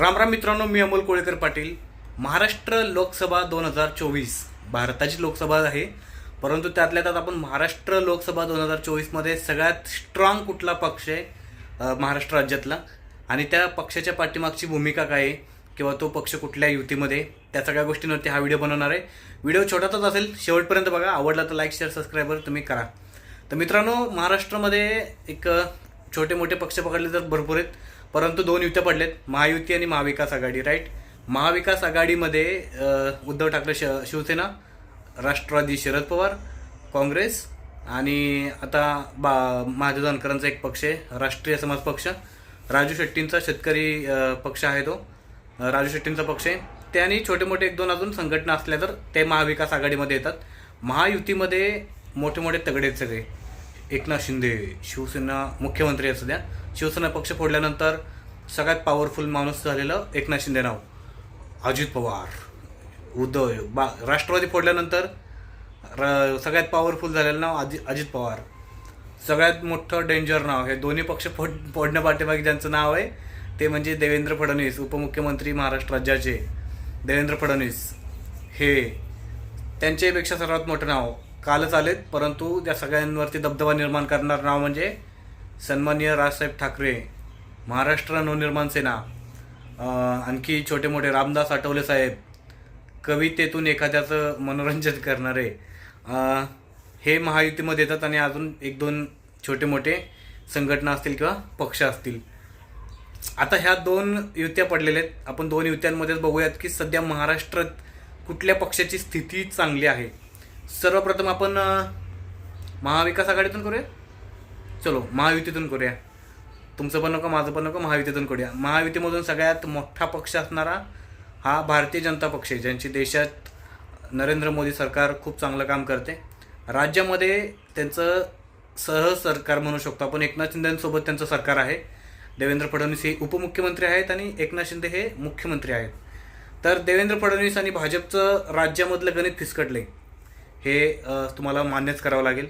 रामराम मित्रांनो मी अमोल कोळेकर पाटील. महाराष्ट्र लोकसभा दोन हजार चोवीस. भारताची लोकसभा आहे. परंतु त्यातल्या त्यात आपण महाराष्ट्र लोकसभा दोन हजार चोवीसमध्ये सगळ्यात स्ट्रॉंग कुठला पक्ष आहे? महाराष्ट्र राज्यातला. आणि त्या पक्षाच्या पाठीमागची भूमिका काय आहे? किंवा तो पक्ष कुठल्या युतीमध्ये त्या सगळ्या गोष्टींवरती हा व्हिडिओ बनवणार आहे. व्हिडिओ छोटाच असेल शेवटपर्यंत बघा. आवडला तर लाईक शेअर सबस्क्राईबर तुम्ही करा. तर मित्रांनो महाराष्ट्रामध्ये एक छोटे मोठे पक्ष पकडले तर भरपूर आहेत. परंतु दोन युत्या पडलेत. महायुती आणि महाविकास आघाडी राईट महाविकास आघाडीमध्ये उद्धव ठाकरे श शिवसेना राष्ट्रवादी शरद पवार काँग्रेस आणि आता बा महादेव जानकरांचा एक पक्ष आहे राष्ट्रीय समाज पक्ष. राजू शेट्टींचा शेतकरी पक्ष आहे तो. राजू शेट्टींचा पक्ष आहे. ते आणि छोटे मोठे एक दोन अजून संघटना असल्या तर ते महाविकास आघाडीमध्ये येतात. महायुतीमध्ये मोठे मोठे तगडे आहेत सगळे. एकनाथ शिंदे शिवसेना मुख्यमंत्री असू द्या शिवसेना पक्ष फोडल्यानंतर सगळ्यात पॉवरफुल माणूस झालेलं एकनाथ शिंदे नाव अजित पवार. उद्धव बा राष्ट्रवादी फोडल्यानंतर र सगळ्यात पॉवरफुल झालेलं नाव अजि अजित पवार. सगळ्यात मोठं डेंजर नाव हे दोन्ही पक्ष फोड फोडण्या पाठीमागे ज्यांचं नाव आहे ते म्हणजे देवेंद्र फडणवीस उपमुख्यमंत्री महाराष्ट्र राज्याचे. देवेंद्र फडणवीस हे त्यांच्यापेक्षा सर्वात मोठं नाव कालच आलेत परंतु त्या सगळ्यांवरती दबदबा निर्माण करणार नाव म्हणजे सन्माननीय राजसाहेब ठाकरे महाराष्ट्र नवनिर्माण सेना. आणखी छोटे मोठे रामदास आठवले साहेब कवितेतून एखाद्याचं मनोरंजन करणारे. हे महायुतीमध्ये येतात आणि अजून एक दोन छोटे मोठे संघटना असतील किंवा पक्ष असतील. आता ह्या दोन युत्या पडलेल्या आहेत. आपण दोन युत्यांमध्येच बघूयात की सध्या महाराष्ट्रात कुठल्या पक्षाची स्थिती चांगली आहे? सर्वप्रथम आपण महाविकास आघाडीतून करूया? चलो महायुतीतून करूया. तुमचं पण नको माझं पण नको महायुतीतून करूया. महायुतीमधून सगळ्यात मोठा पक्ष असणारा हा भारतीय जनता पक्ष आहे ज्यांची देशात नरेंद्र मोदी सरकार खूप चांगलं काम करते. राज्यामध्ये त्यांचं सह सरकार म्हणू शकतो आपण. एकनाथ शिंदेसोबत त्यांचं सरकार आहे. देवेंद्र फडणवीस हे उपमुख्यमंत्री आहेत आणि एकनाथ शिंदे हे मुख्यमंत्री आहेत. तर देवेंद्र फडणवीस आणि भाजपचं राज्यामधलं गणित फिसकटले हे तुम्हाला मान्यच करावं लागेल.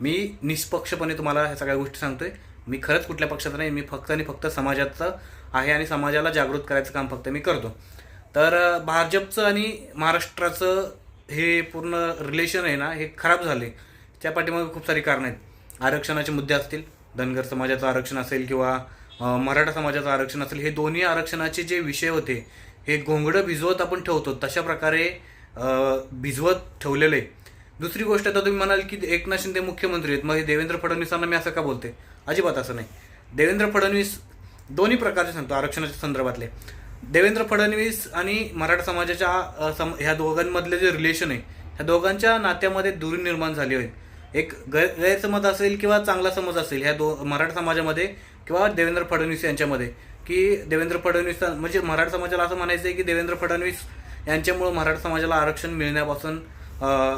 मी निष्पक्षपणे तुम्हाला ह्या सगळ्या गोष्टी सांगतोय. मी खरंच कुठल्या पक्षाचा नाही मी फक्त आणि फक्त समाजाचं आहे आणि समाजाला जागृत करायचं काम फक्त मी करतो. तर भाजपचं आणि महाराष्ट्राचं हे पूर्ण रिलेशन आहे ना हे खराब झाले. त्या पाठीमागे खूप सारी कारणं आहेत. आरक्षणाचे मुद्दे असतील धनगर समाजाचं आरक्षण असेल किंवा मराठा समाजाचं आरक्षण असेल हे दोन्ही आरक्षणाचे जे विषय होते हे घोंगडं भिजवत आपण ठेवतो. तशा प्रकारे भिजवत ठेवलेलं. आहे दुसरी गोष्ट आता तुम्ही म्हणाल की एकनाथ शिंदे मुख्यमंत्री आहेत. मग देवेंद्र फडणवीसांना मी असं का बोलते? अजिबात असं नाही. देवेंद्र फडणवीस दोन्ही प्रकारचे सांगतो आरक्षणाच्या संदर्भातले. देवेंद्र फडणवीस आणि मराठा समाजाच्या सम ह्या दोघांमधले जे रिलेशन आहे ह्या दोघांच्या नात्यामध्ये दुरी निर्माण झाली होईल एक गै गैरसमज असेल किंवा चांगला समज असेल ह्या दो मराठा समाजामध्ये किंवा देवेंद्र फडणवीस यांच्यामध्ये की देवेंद्र फडणवीस म्हणजे मराठा समाजाला असं म्हणायचं आहे की देवेंद्र फडणवीस यांच्यामुळं मराठा समाजाला आरक्षण मिळण्यापासून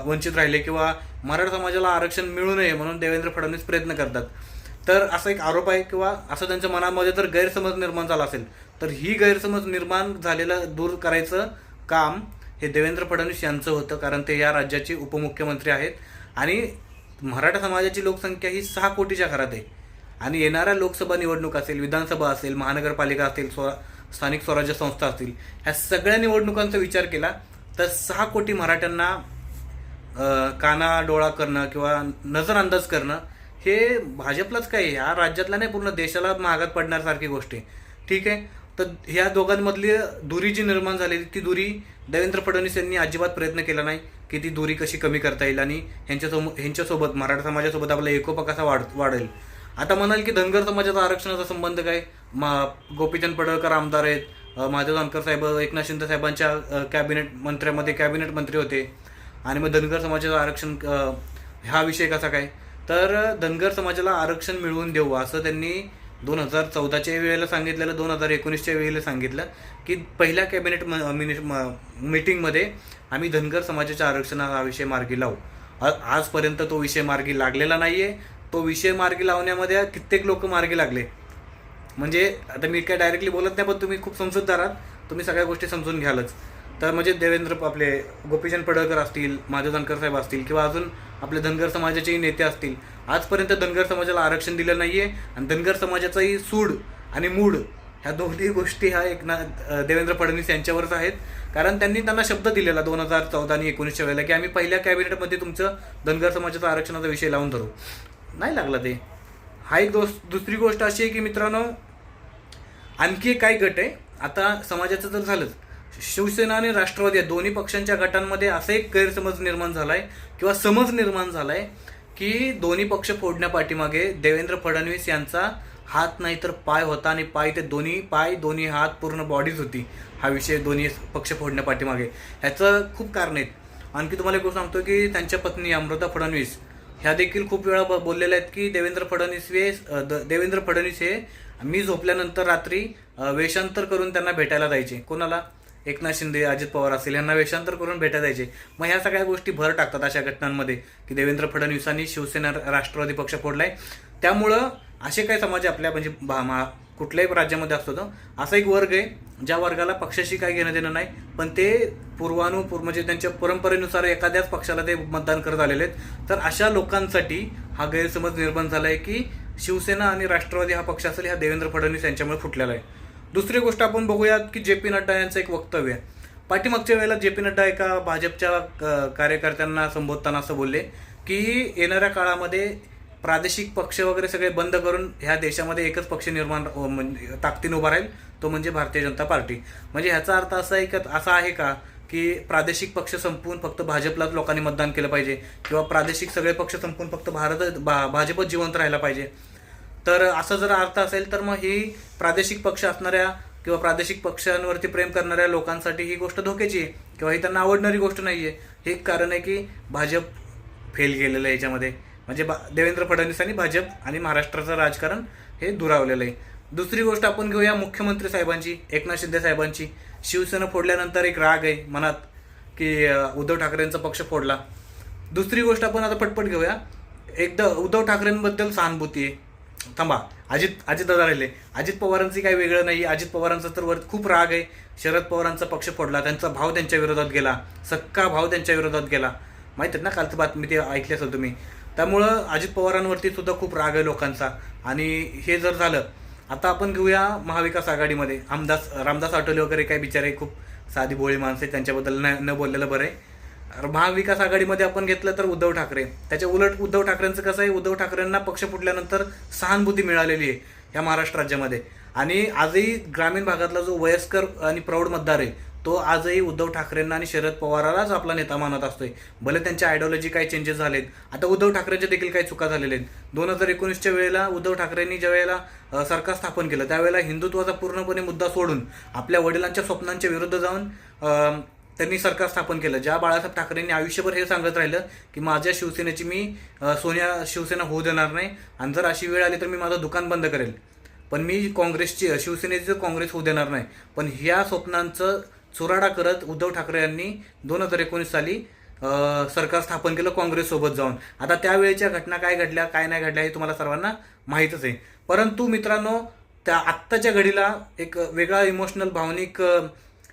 वंचित राहिले किंवा मराठा समाजाला आरक्षण मिळू नये म्हणून देवेंद्र फडणवीस प्रयत्न करतात. तर असा एक आरोप आहे किंवा असं त्यांच्या मनामध्ये जर गैरसमज निर्माण झाला असेल तर ही गैरसमज निर्माण झालेलं दूर करायचं काम हे देवेंद्र फडणवीस यांचं होतं कारण ते या राज्याचे उपमुख्यमंत्री आहेत. आणि मराठा समाजाची लोकसंख्या ही सहा कोटीच्या घरात आहे. आणि येणाऱ्या लोकसभा निवडणूक असेल विधानसभा असेल महानगरपालिका असेल स्व स्थानिक स्वराज्य संस्था असतील ह्या सगळ्या निवडणुकांचा विचार केला तर सहा कोटी मराठ्यांना काना डोळा करणं किंवा नजरअंदाज करणं हे भाजपलाच काय ह्या राज्यातला नाही पूर्ण देशाला महागात पडण्यासारखी गोष्ट आहे. ठीक आहे? तर ह्या दोघांमधली दुरी जी निर्माण झालेली ती दुरी देवेंद्र फडणवीस यांनी अजिबात प्रयत्न केला नाही की ती दुरी कशी कमी करता येईल आणि ह्यांच्यासोबत ह्यांच्यासोबत मराठा समाजासोबत आपला एकोपा कसा वाढ वाढेल. आता म्हणाल की धनगर समाजाचा आरक्षणाचा संबंध काय? मा गोपीचंद पडळकर आमदार आहेत. माधव महादेव जानकर साहेब एकनाथ शिंदे साहेबांच्या कॅबिनेट मंत्र्यामध्ये कॅबिनेट मंत्री होते. आणि मग धनगर समाजाचं आरक्षण हा विषय कसा काय? तर धनगर समाजाला आरक्षण मिळवून देऊ असं त्यांनी दोन हजार चौदाच्या वेळेला सांगितलेलं दोन हजार एकोणीसच्या वेळेला सांगितलं की पहिल्या कॅबिनेट म- मिनि- म- मीटिंगमध्ये आम्ही धनगर समाजाच्या आरक्षणा हा विषय मार्गी लावू. आजपर्यंत तो विषय मार्गी लागलेला नाही आहे तो विषय मार्गी लावण्यामध्ये कित्येक लोक मार्गी लागले. म्हणजे आता मी काय डायरेक्टली बोलत नाही पण तुम्ही खूप समजूतदार आहात. तुम्ही सगळ्या गोष्टी समजून घ्यालच. तर म्हणजे देवेंद्र आपले गोपीचंद पडळकर असतील माधव जानकर साहेब असतील किंवा अजून आपले धनगर समाजाचेही नेते असतील. आजपर्यंत धनगर समाजाला आरक्षण दिलं नाहीये आणि धनगर समाजाचाही सूड आणि मूड ह्या दोन्ही गोष्टी ह्या एकनाथ ना देवेंद्र फडणवीस यांच्यावरच आहेत. कारण त्यांनी त्यांना शब्द दिलेला दोन हजार चौदा आणि एकोणीसच्या वेळेला की आम्ही पहिल्या कॅबिनेटमध्ये तुमचं धनगर समाजाचा आरक्षणाचा विषय लावून धरू. नाही लागला ते. हा एक दोस दुसरी गोष्ट अशी आहे की मित्रांनो आणखी काही गट आहे. आता समाजाचं तर झालंच. शिवसेना आणि राष्ट्रवादी या दोन्ही पक्षांच्या गटांमध्ये असा एक गैरसमज निर्माण झाला आहे किंवा समज निर्माण झाला आहे की दोन्ही पक्ष फोडण्यापाठीमागे देवेंद्र फडणवीस यांचा हात नाही तर पाय होता आणि पाय ते दोन्ही पाय दोन्ही हात पूर्ण बॉडीज होती. हा विषय दोन्ही पक्ष फोडण्यापाठीमागे ह्याचं खूप कारण आहेत. आणखी तुम्हाला एक गोष्ट सांगतो की त्यांच्या पत्नी अमृता फडणवीस ह्या देखील खूप वेळा ब- बोललेल्या आहेत की देवेंद्र फडणवीस हे द- देवेंद्र फडणवीस हे मी झोपल्यानंतर रात्री वेषांतर करून त्यांना भेटायला जायचे. कोणाला? एकनाथ शिंदे अजित पवार असेल यांना वेषांतर करून भेटायला जायचे. मग ह्या सगळ्या गोष्टी भर टाकतात अशा घटनांमध्ये की देवेंद्र फडणवीसांनी शिवसेना राष्ट्रवादी पक्ष फोडलाय. त्यामुळं असे काही समाज आपल्या म्हणजे भा- कुठल्याही राज्यामध्ये असतो तो. असा एक वर्ग आहे ज्या वर्गाला पक्षाशी काही घेणं देणं नाही पण ते पूर्वानुपूर्व म्हणजे त्यांच्या परंपरेनुसार एखाद्याच पक्षाला ते मतदान करत आलेले आहेत. तर अशा लोकांसाठी हा गैरसमज निर्माण झाला आहे की शिवसेना आणि राष्ट्रवादी हा पक्ष असेल हा देवेंद्र फडणवीस यांच्यामुळे फुटलेला आहे. दुसरी गोष्ट आपण बघूयात की जे पी नड्डा यांचं एक वक्तव्य आहे. पाठीमागच्या वेळेला जे पी नड्डा एका भाजपच्या कार्यकर्त्यांना संबोधताना असं बोलले की येणाऱ्या काळामध्ये प्रादेशिक पक्ष वगैरे सगळे बंद करून ह्या देशामध्ये एकच पक्ष निर्माण म्हणजे ताकदीने उभा राहील तो म्हणजे भारतीय जनता पार्टी. म्हणजे ह्याचा अर्थ असा आहे का असा आहे का की प्रादेशिक पक्ष संपवून फक्त भाजपलाच लोकांनी मतदान केलं पाहिजे किंवा प्रादेशिक सगळे पक्ष संपवून फक्त भारत भा भाजपच जिवंत राहिला पाहिजे. तर असं जर अर्थ असेल तर मग ही प्रादेशिक पक्ष असणाऱ्या किंवा प्रादेशिक पक्षांवरती प्रेम करणाऱ्या लोकांसाठी ही गोष्ट धोक्याची आहे किंवा ही त्यांना आवडणारी गोष्ट नाही आहे हे एक कारण आहे की भाजप फेल गेलेलं आहे याच्यामध्ये. म्हणजे बा देवेंद्र फडणवीस आणि भाजप आणि महाराष्ट्राचं राजकारण हे दुरावलेलं आहे. दुसरी गोष्ट आपण घेऊया मुख्यमंत्री साहेबांची एकनाथ शिंदे साहेबांची. शिवसेना फोडल्यानंतर एक राग आहे मनात की उद्धव ठाकरेंचा पक्ष फोडला. दुसरी गोष्ट आपण आता पटपट घेऊया. एकदा उद्धव ठाकरेंबद्दल सहानुभूती आहे. थांबा अजित अजित राहिले. अजित पवारांचं काही वेगळं नाही. अजित पवारांचा तर वर खूप राग आहे. शरद पवारांचा पक्ष फोडला. त्यांचा भाव त्यांच्या विरोधात गेला. सक्का भाव त्यांच्या विरोधात गेला. माहीत आहेत ना कालचं बातमी ते ऐकली असेल तुम्ही. त्यामुळं अजित पवारांवरती सुद्धा खूप राग आहे लोकांचा. आणि हे जर झालं आता आपण घेऊया महाविकास आघाडीमध्ये. आमदास रामदास आठवले वगैरे काही बिचारे खूप साधी भोळी माणसं आहेत त्यांच्याबद्दल न न बोललेलं बरं आहे. महाविकास आघाडीमध्ये आपण घेतलं तर उद्धव ठाकरे. त्याच्या उलट उद्धव ठाकरेंचं कसं आहे उद्धव ठाकरेंना पक्ष फुटल्यानंतर सहानुभूती मिळालेली आहे या महाराष्ट्र राज्यामध्ये. आणि आजही ग्रामीण भागातला जो वयस्कर आणि प्रौढ मतदार आहे तो आजही उद्धव ठाकरेंना आणि शरद पवारालाच आपला नेता मानत असतोय. भले त्यांच्या आयडिओलॉजी काही चेंजेस झालेत. आता उद्धव ठाकरेंच्या देखील काही चुका झालेल्या आहेत. दोन हजार एकोणीसच्या वेळेला उद्धव ठाकरेंनी ज्या वेळेला सरकार स्थापन केलं त्यावेळेला हिंदुत्वाचा पूर्णपणे मुद्दा सोडून आपल्या वडिलांच्या स्वप्नांच्या विरुद्ध जाऊन त्यांनी सरकार स्थापन केलं. ज्या बाळासाहेब ठाकरेंनी आयुष्यभर हे सांगत राहिलं की माझ्या शिवसेनेची मी सोन्या सोनिया शिवसेना होऊ देणार नाही आणि जर अशी वेळ आली तर मी माझं दुकान बंद करेल. पण मी काँग्रेसची शिवसेनेचं काँग्रेस होऊ देणार नाही. पण ह्या स्वप्नांचं चुराडा करत उद्धव ठाकरे यांनी दोन हजार एकोणीस साली सरकार स्थापन केलं काँग्रेससोबत जाऊन. आता त्यावेळेच्या घटना काय घडल्या काय नाही घडल्या हे तुम्हाला सर्वांना माहीतच आहे. परंतु मित्रांनो त्या आत्ताच्या घडीला एक वेगळा इमोशनल भावनिक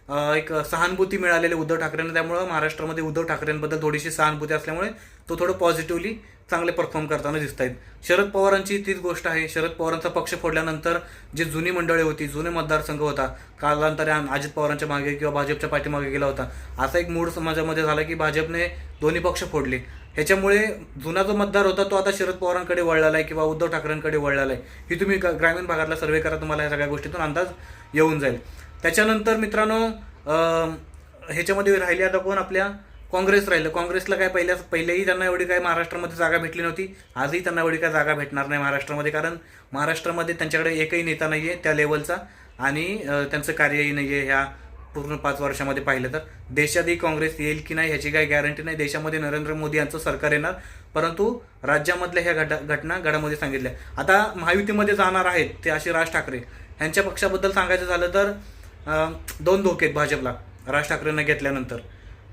एक सहानुभूती मिळालेली उद्धव ठाकरेंना. त्यामुळं महाराष्ट्रामध्ये उद्धव ठाकरेंबद्दल थोडीशी सहानुभूती असल्यामुळे तो थोडं पॉझिटिव्हली चांगले परफॉर्म करताना दिसत आहेत शरद पवारांची तीच गोष्ट आहे. शरद पवारांचा पक्ष फोडल्यानंतर जे जुनी मंडळी होती जुने मतदारसंघ होता कालांतरे अजित पवारांच्या मागे किंवा भाजपच्या पाठीमागे गेला होता. असा एक मूड समाजामध्ये झाला की भाजपने दोन्ही पक्ष फोडले. ह्याच्यामुळे जुना जो मतदार होता तो आता शरद पवारांकडे वळलेला आहे किंवा उद्धव ठाकरेंकडे वळलेला आहे. ही तुम्ही ग्रामीण भागातला सर्वे करा तुम्हाला या सगळ्या गोष्टीतून अंदाज येऊन जाईल. त्याच्यानंतर मित्रांनो ह्याच्यामध्ये राहिले आता कोण आपल्या? काँग्रेस राहिलं. काँग्रेसला काय पहिल्या पहिलेही त्यांना एवढी काय महाराष्ट्रामध्ये जागा भेटली नव्हती. आजही त्यांना एवढी काय जागा भेटणार नाही महाराष्ट्रामध्ये कारण महाराष्ट्रामध्ये त्यांच्याकडे एकही नेता नाही आहे त्या लेवलचा आणि त्यांचं कार्यही नाही आहे ह्या पूर्ण पाच वर्षामध्ये पाहिलं तर. देशातही काँग्रेस येईल की नाही ह्याची काही गॅरंटी नाही. देशामध्ये नरेंद्र मोदी यांचं सरकार येणार. परंतु राज्यामधल्या ह्या घट घटना घडामध्ये सांगितल्या. आता महायुतीमध्ये जाणार आहेत ते असे राज ठाकरे. ह्यांच्या पक्षाबद्दल सांगायचं झालं तर दोन धोके आहेत भाजपला राज ठाकरेंना घेतल्यानंतर.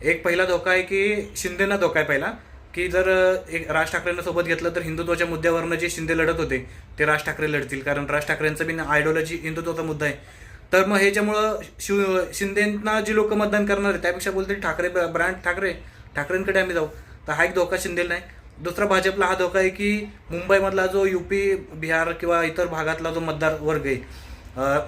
एक पहिला धोका आहे की शिंदेना धोका आहे पहिला की जर एक राज ठाकरेंना सोबत घेतलं तर हिंदुत्वाच्या मुद्द्यावरनं जे शिंदे लढत होते ते राज ठाकरे लढतील कारण राज ठाकरेंचा बी आयडिओलॉजी हिंदुत्वाचा मुद्दा आहे. तर मग ह्याच्यामुळं शिव शिंदेना जी लोक मतदान करणार आहेत त्यापेक्षा बोलतील ठाकरे ब्रँड ठाकरे ठाकरेंकडे आम्ही जाऊ. तर हा एक धोका शिंदेला नाही. दुसरा भाजपला हा धोका आहे की मुंबईमधला जो युपी बिहार किंवा इतर भागातला जो मतदार वर्ग आहे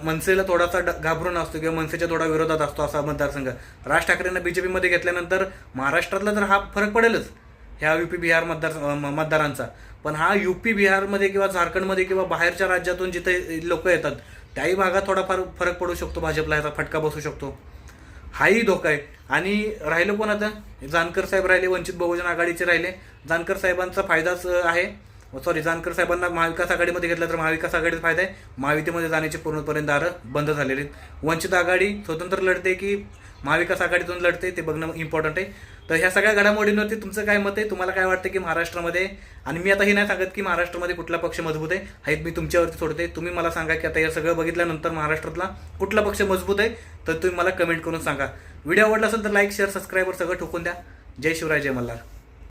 मनसेला थोडासा ड- घाबरून असतो किंवा मनसेच्या थोडा विरोधात असतो असा मतदारसंघ. राज ठाकरेंना बीजेपीमध्ये घेतल्यानंतर महाराष्ट्रातला तर हा फरक पडेलच. ह्या यू पी बिहार मतदार मतदारांचा. पण हा यू पी बिहारमध्ये किंवा झारखंडमध्ये किंवा बाहेरच्या राज्यातून जिथे लोक येतात त्याही भागात थोडाफार फरक पडू शकतो भाजपला. ह्याचा फटका बसू शकतो. हाही धोका आहे. आणि राहिलं कोण आता? जानकर साहेब राहिले वंचित बहुजन आघाडीचे राहिले. जानकर साहेबांचा फायदाच आहे. सॉरी जानकर साहेबांना महाविकास आघाडीमध्ये घेतलं तर महाविकास आघाडीचा फायदा आहे. महायुतीमध्ये जाण्याचे पूर्णपर्यंत दारं बंद झालेले आहेत. वंचित आघाडी स्वतंत्र लढते की महाविकास आघाडीतून लढते ते बघणं इम्पॉर्टंट आहे. तर ह्या सगळ्या घडामोडींवरती तुमचं काय मत आहे? तुम्हाला काय वाटतं की महाराष्ट्रामध्ये आणि मी आता हे नाही सांगत की महाराष्ट्रामध्ये कुठला पक्ष मजबूत आहे. हे मी तुमच्यावरती सोडते. तुम्ही मला सांगा की आता हे सगळं बघितल्यानंतर महाराष्ट्रातला कुठला पक्ष मजबूत आहे? तर तुम्ही मला कमेंट करून सांगा. व्हिडिओ आवडला असेल तर लाईक शेअर सबस्क्राईबर सगळं ठोकून द्या. जय शिवराय जय मल्हार.